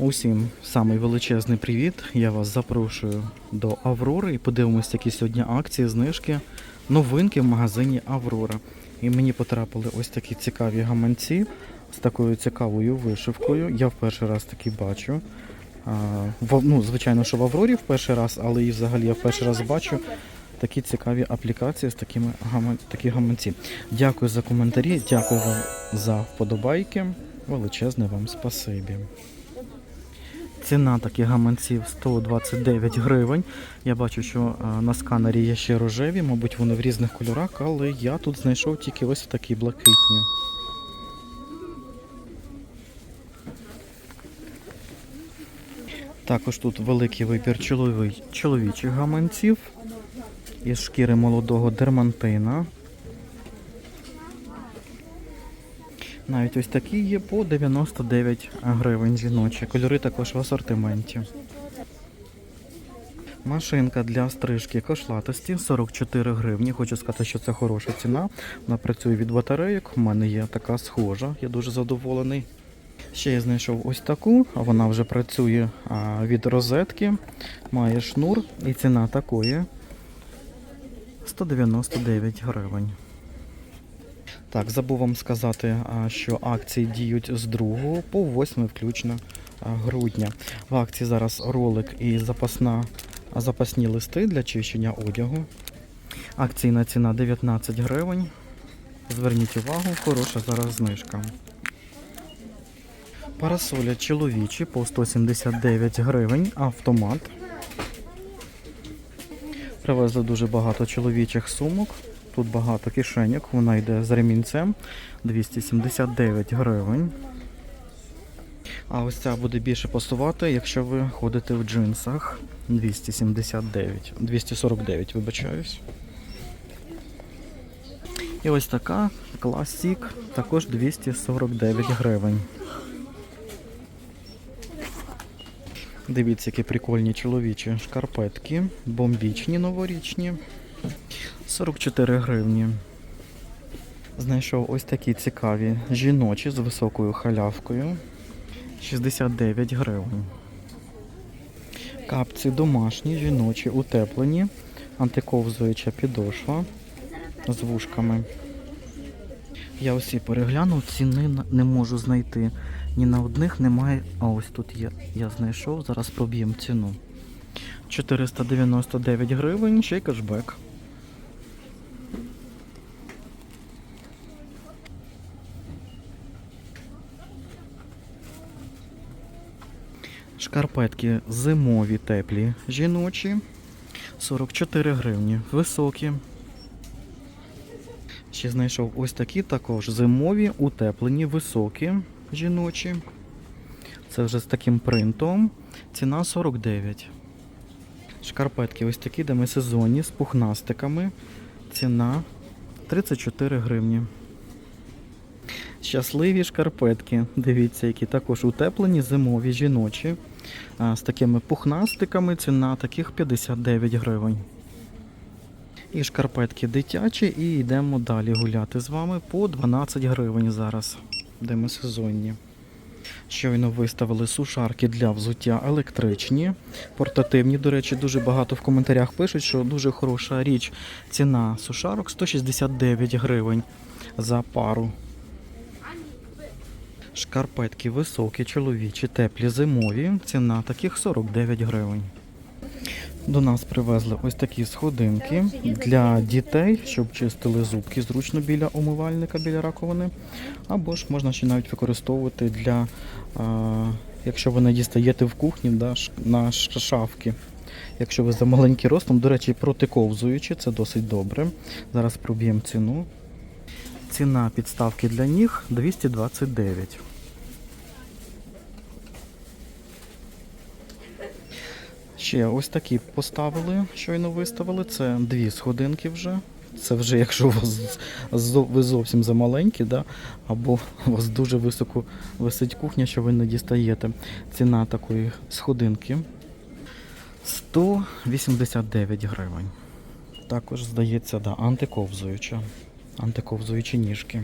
Усім самий величезний привіт. Я вас запрошую до Аврори і подивимось, які сьогодні акції, знижки, новинки в магазині Аврора. І мені потрапили ось такі цікаві гаманці з такою цікавою вишивкою. Я в перший раз такі бачу. А, в, ну, звичайно, що в Аврорі в перший раз, але і взагалі я в перший раз бачу такі цікаві аплікації з такими гаман... такі гаманці. Дякую за коментарі, дякую вам за вподобайки. Величезне вам спасибі. Ціна таких гаманців 129 гривень. Я бачу, що на сканері є ще рожеві, мабуть, вони в різних кольорах, але я тут знайшов тільки ось такі блакитні. Також тут великий вибір чоловічих гаманців із шкіри молодого дермантина. Навіть ось такі є по 99 гривень жіночі. Кольори також в асортименті. Машинка для стрижки кошлатості 44 гривні. Хочу сказати, що це хороша ціна. Вона працює від батарейок. У мене є така схожа, я дуже задоволений. Ще я знайшов ось таку, вона вже працює від розетки, має шнур і ціна такої 199 гривень. Так, забув вам сказати, що акції діють з 2 по 8 включно грудня. В акції зараз ролик і запасна, запасні листи для чищення одягу. Акційна ціна 19 гривень. Зверніть увагу, хороша зараз знижка. Парасоля чоловічі по 179 гривень, автомат. Привезли дуже багато чоловічих сумок. Тут багато кишеньок, вона йде з ремінцем 279 гривень. А ось ця буде більше пасувати, якщо ви ходите в джинсах 279, 249, вибачаюсь. І ось така класік, також 249 гривень. Дивіться, які прикольні чоловічі шкарпетки, бомбічні новорічні. 44 гривні. Знайшов ось такі цікаві жіночі з високою халявкою. 69 гривень. Капці домашні, жіночі, утеплені, антиковзуюча підошва з вушками. Я усі переглянув, ціни не можу знайти. Ні на одних немає. А ось тут є. Я знайшов, зараз проб'ємо ціну. 499 гривень, ще й кешбек. Шкарпетки зимові теплі, жіночі. 44 гривні. Високі. Ще знайшов ось такі також зимові, утеплені, високі, жіночі. Це вже з таким принтом. Ціна 49. Шкарпетки ось такі демисезонні з пухнастиками. Ціна 34 гривні. Щасливі шкарпетки. Дивіться, які також утеплені, зимові, жіночі. З такими пухнастиками ціна таких 59 гривень. І шкарпетки дитячі, і йдемо далі гуляти з вами по 12 гривень зараз. Демисезонні. Щойно виставили сушарки для взуття електричні, портативні. До речі, дуже багато в коментарях пишуть, що дуже хороша річ. Ціна сушарок 169 гривень за пару. Шкарпетки високі, чоловічі, теплі, зимові. Ціна таких 49 гривень. До нас привезли ось такі сходинки для дітей, щоб чистили зубки зручно біля умивальника, біля раковини. Або ж можна ще навіть використовувати для, якщо ви не дістаєте в кухні, на шафки. Якщо ви за маленький ростом, до речі, протиковзуючи, це досить добре. Зараз проб'ємо ціну. Ціна підставки для ніг 229. Ще ось такі поставили, щойно виставили. Це дві сходинки вже. Це вже якщо у вас ви зовсім замаленькі, да? або у вас дуже високо висить кухня, що ви не дістаєте. Ціна такої сходинки 189 гривень. Також, здається, да, антиковзуюча. Антиковзуючі ніжки.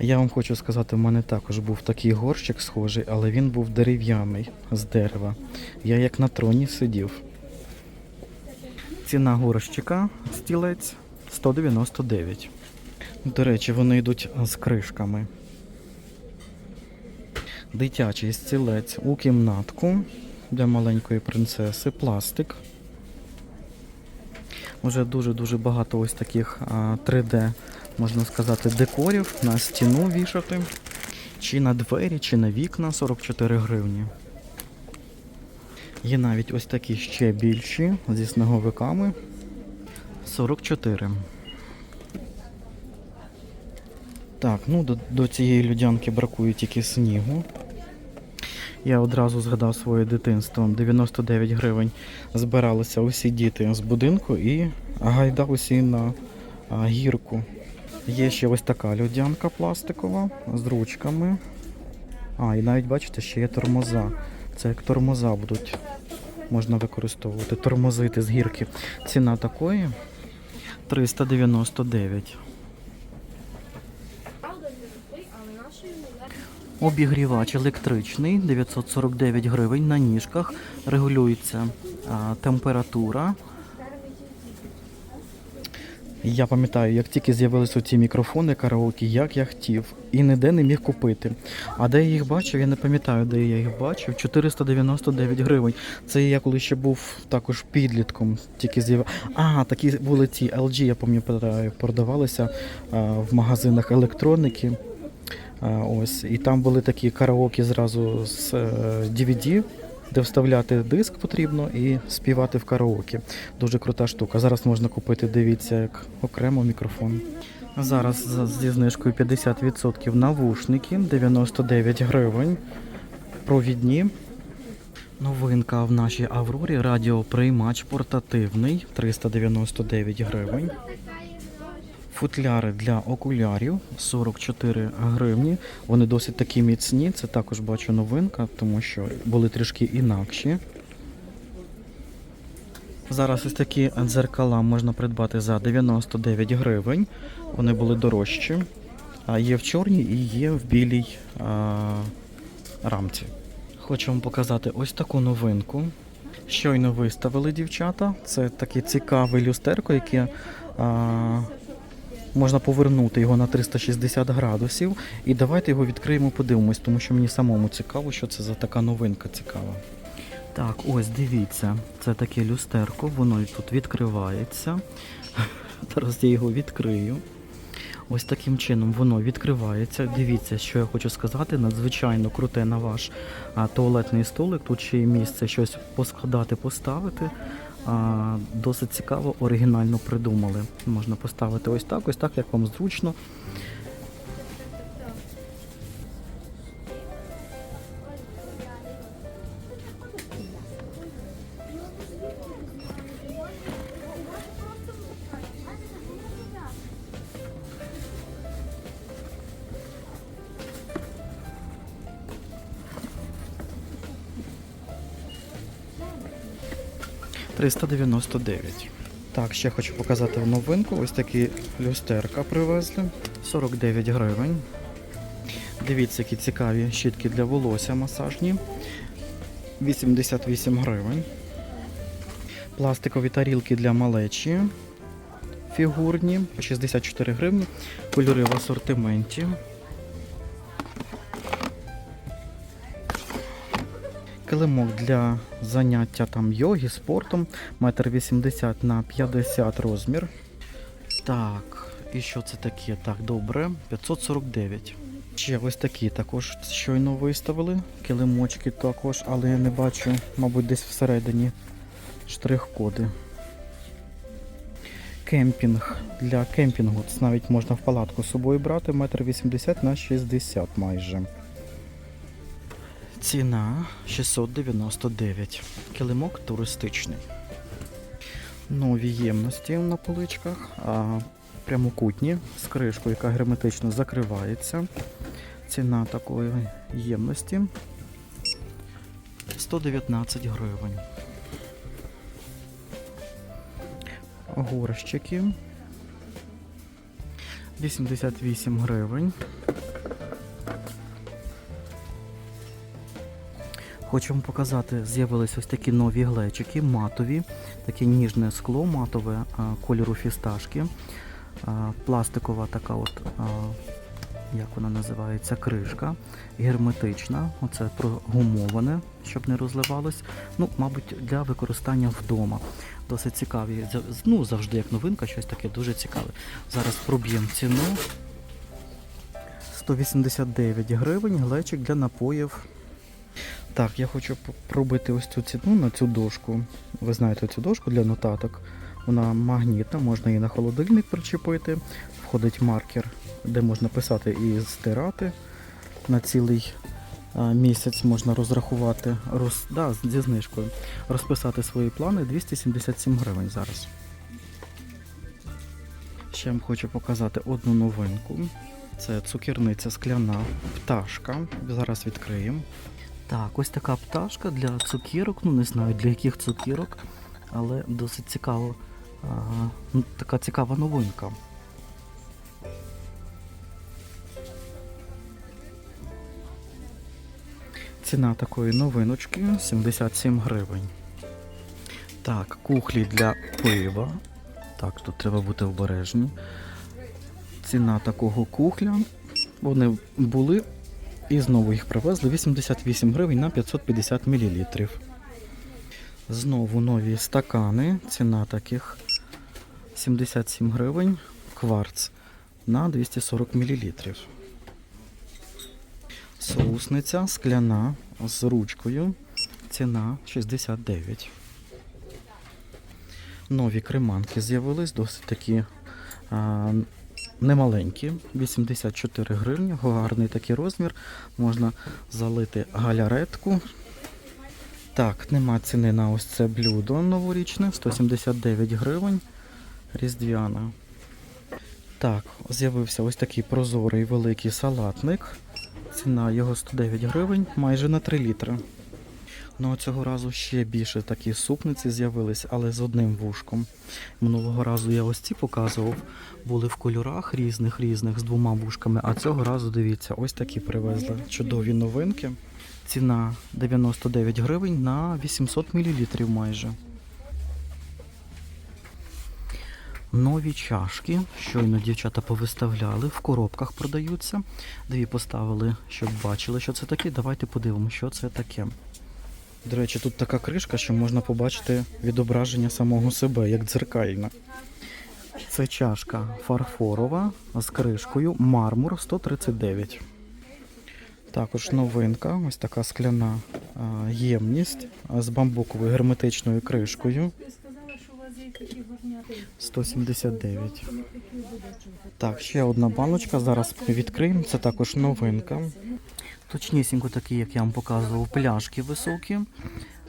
Я вам хочу сказати, в мене також був такий горщик схожий, але він був дерев'яний з дерева. Я як на троні сидів. Ціна горщика стілець 199. До речі, вони йдуть з кришками. Дитячий стілець у кімнатку для маленької принцеси, пластик. Уже дуже-дуже багато ось таких 3D, можна сказати, декорів на стіну вішати. Чи на двері, чи на вікна 44 гривні. Є навіть ось такі ще більші зі сніговиками 44. Так, ну до, до цієї людянки бракує тільки снігу. Я одразу згадав своє дитинство. 99 гривень збиралися усі діти з будинку і гайдав усі на гірку. Є ще ось така людянка пластикова з ручками. А, і навіть бачите, ще є тормоза. Це як тормоза будуть можна використовувати. Тормозити з гірки. Ціна такої 399. Обігрівач електричний 949 гривень на ніжках. Регулюється температура. Я пам'ятаю, як тільки з'явилися ці мікрофони караоке, як я хотів, і ніде не міг купити. А де я їх бачив, я не пам'ятаю, де я їх бачив. 499 гривень. Це я коли ще був також підлітком, тільки з'явив. А, такі були ці LG, я пам'ятаю, продавалися а, в магазинах електроніки. А, ось, і там були такі караоке зразу з е, DVD, де вставляти диск потрібно і співати в караоке. Дуже крута штука. Зараз можна купити, дивіться, як окремо мікрофон. Зараз зі знижкою 50% навушники, 99 гривень. Провідні. Новинка в нашій Аврорі радіоприймач портативний 399 гривень. Футляри для окулярів 44 гривні. Вони досить такі міцні. Це також бачу новинка, тому що були трішки інакші. Зараз ось такі дзеркала можна придбати за 99 гривень. Вони були дорожчі. Є в чорній і є в білій а, рамці. Хочу вам показати ось таку новинку. Щойно виставили дівчата. Це таке цікаве люстерко, яке а, можна повернути його на 360 градусів. І давайте його відкриємо, подивимось, тому що мені самому цікаво, що це за така новинка цікава. Так, ось дивіться, це таке люстерко, воно тут відкривається. Зараз я його відкрию. Ось таким чином воно відкривається. Дивіться, що я хочу сказати, надзвичайно круте на ваш туалетний столик. Тут ще є місце щось поскладати, поставити. Досить цікаво, оригінально придумали. Можна поставити ось так, ось так, як вам зручно. – 399. Так, ще хочу показати новинку. Ось такі люстерка привезли. 49 гривень. Дивіться, які цікаві щітки для волосся масажні. 88 гривень. Пластикові тарілки для малечі. Фігурні 64 гривні. Кольори в асортименті. Килимок для заняття там йоги, спортом. Метр 80 на 50 розмір. Так, і що це таке? Так, добре. 549. Ще ось такі також щойно виставили. Килимочки також, але я не бачу, мабуть, десь всередині штрих-коди. Кемпінг. Для кемпінгу це навіть можна в палатку з собою брати. Метр 80 на 60 майже. Ціна 699. Килимок туристичний. Нові ємності на поличках, а прямокутні з кришкою, яка герметично закривається. Ціна такої ємності 119 гривень. Горщики. 88 гривень. Хочу вам показати, з'явились ось такі нові глечики, матові, таке ніжне скло, матове кольору фісташки. Пластикова така от, як вона називається, кришка, герметична, оце прогумоване, щоб не розливалось. Ну, мабуть, для використання вдома. Досить цікаві. Ну, завжди як новинка, щось таке дуже цікаве. Зараз проб'ємо ціну. 189 гривень, глечик для напоїв. Так, я хочу пробити ось цю ціну на цю дошку. Ви знаєте цю дошку для нотаток. Вона магнітна, можна її на холодильник причепити. Входить маркер, де можна писати і стирати. На цілий місяць можна розрахувати роз, да, зі знижкою. Розписати свої плани 277 гривень зараз. Ще вам хочу показати одну новинку. Це цукерниця скляна пташка. Зараз відкриємо. Так, ось така пташка для цукірок. Ну не знаю для яких цукірок, але досить цікаво. Ну, така цікава новинка. Ціна такої новиночки 77 гривень. Так, кухлі для пива. Так, тут треба бути обережні. Ціна такого кухля. Вони були і знову їх привезли 88 гривень на 550 мл. Знову нові стакани. Ціна таких 77 гривень. Кварц на 240 мл. Соусниця скляна з ручкою. Ціна 69. Нові креманки з'явились, досить такі немаленькі, 84 гривні, гарний такий розмір. Можна залити галяретку. Так, нема ціни на ось це блюдо новорічне, 179 гривень. Різдвяна. Так, з'явився ось такий прозорий великий салатник. Ціна його 109 гривень, майже на 3 літри. Ну цього разу ще більше такі супниці з'явились, але з одним вушком. Минулого разу я ось ці показував, були в кольорах різних різних з двома вушками, а цього разу дивіться, ось такі привезли чудові новинки. Ціна 99 гривень на 800 мл майже. Нові чашки, щойно дівчата повиставляли, в коробках продаються. Дві поставили, щоб бачили, що це таке. Давайте подивимося, що це таке. До речі, тут така кришка, що можна побачити відображення самого себе, як дзеркальна. Це чашка фарфорова з кришкою мармур 139. Також новинка, ось така скляна ємність з бамбуковою герметичною кришкою. 179. Так, ще одна баночка. Зараз відкриємо. Це також новинка. Точнісінько такі, як я вам показував, пляшки високі,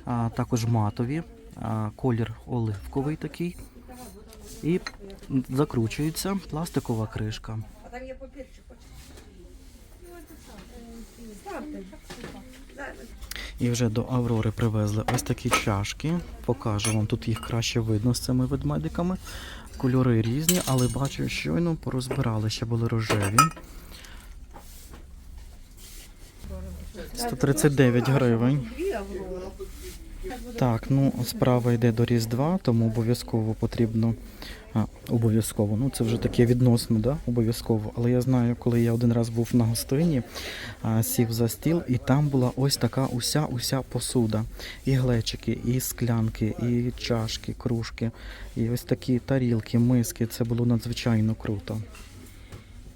а, також матові, а, колір оливковий такий. І закручується пластикова кришка. А там є папірчик? І вже до Аврори привезли ось такі чашки. Покажу вам, тут їх краще видно з цими ведмедиками. Кольори різні, але бачу, щойно порозбирали, ще були рожеві. 139 гривень. Так, ну справа йде до Різдва, тому обов'язково потрібно. Обов'язково. Ну це вже таке відносно, да? обов'язково. Але я знаю, коли я один раз був на гостині, а, сів за стіл, і там була ось така уся уся посуда. І глечики, і склянки, і чашки, кружки, і ось такі тарілки, миски. Це було надзвичайно круто.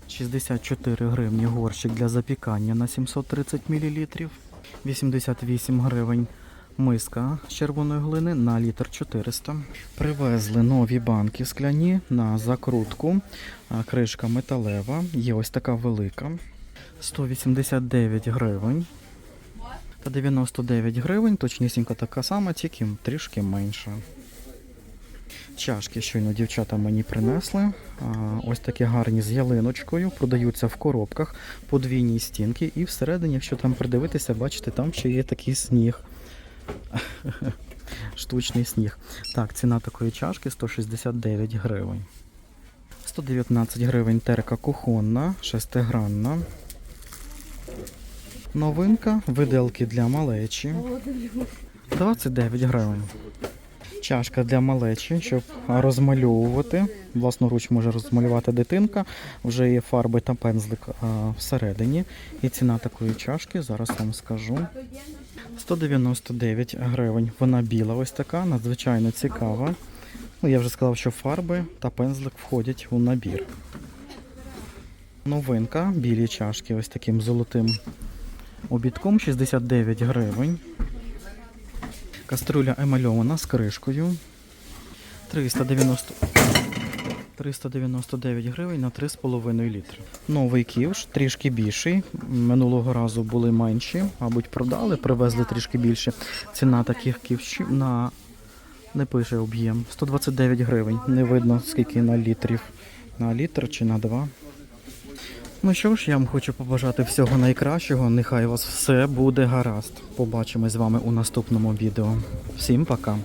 64 гривні горщик для запікання на 730 мл. 88 гривень миска з червоної глини на літр 400. Привезли нові банки скляні на закрутку. Кришка металева. Є ось така велика. 189 гривень. Та 99 гривень, точнісінько така сама, тільки трішки менша. Чашки щойно дівчата мені принесли. Ось такі гарні з ялиночкою. Продаються в коробках, подвійні стінки. І всередині, якщо там придивитися, бачите, там ще є такий сніг. Штучний сніг. Так, ціна такої чашки 169 гривень. 119 гривень терка кухонна, шестигранна. Новинка, виделки для малечі. 29 гривень. Чашка для малечі, щоб розмальовувати. Власноруч може розмалювати дитинка. Вже є фарби та пензлик а, всередині. І ціна такої чашки зараз вам скажу. 199 гривень. Вона біла, ось така, надзвичайно цікава. Ну, я вже сказав, що фарби та пензлик входять у набір. Новинка, білі чашки, ось таким золотим обідком 69 гривень. Каструля емальована з кришкою. 390... 399 гривень на 3,5 літри. Новий ківш, трішки більший. Минулого разу були менші, мабуть, продали, привезли трішки більше. Ціна таких ківшів на не пише об'єм. 129 гривень. Не видно скільки на літрів. На літр чи на два. Ну що ж, я вам хочу побажати всього найкращого. Нехай у вас все буде гаразд. Побачимось з вами у наступному відео. Всім пока!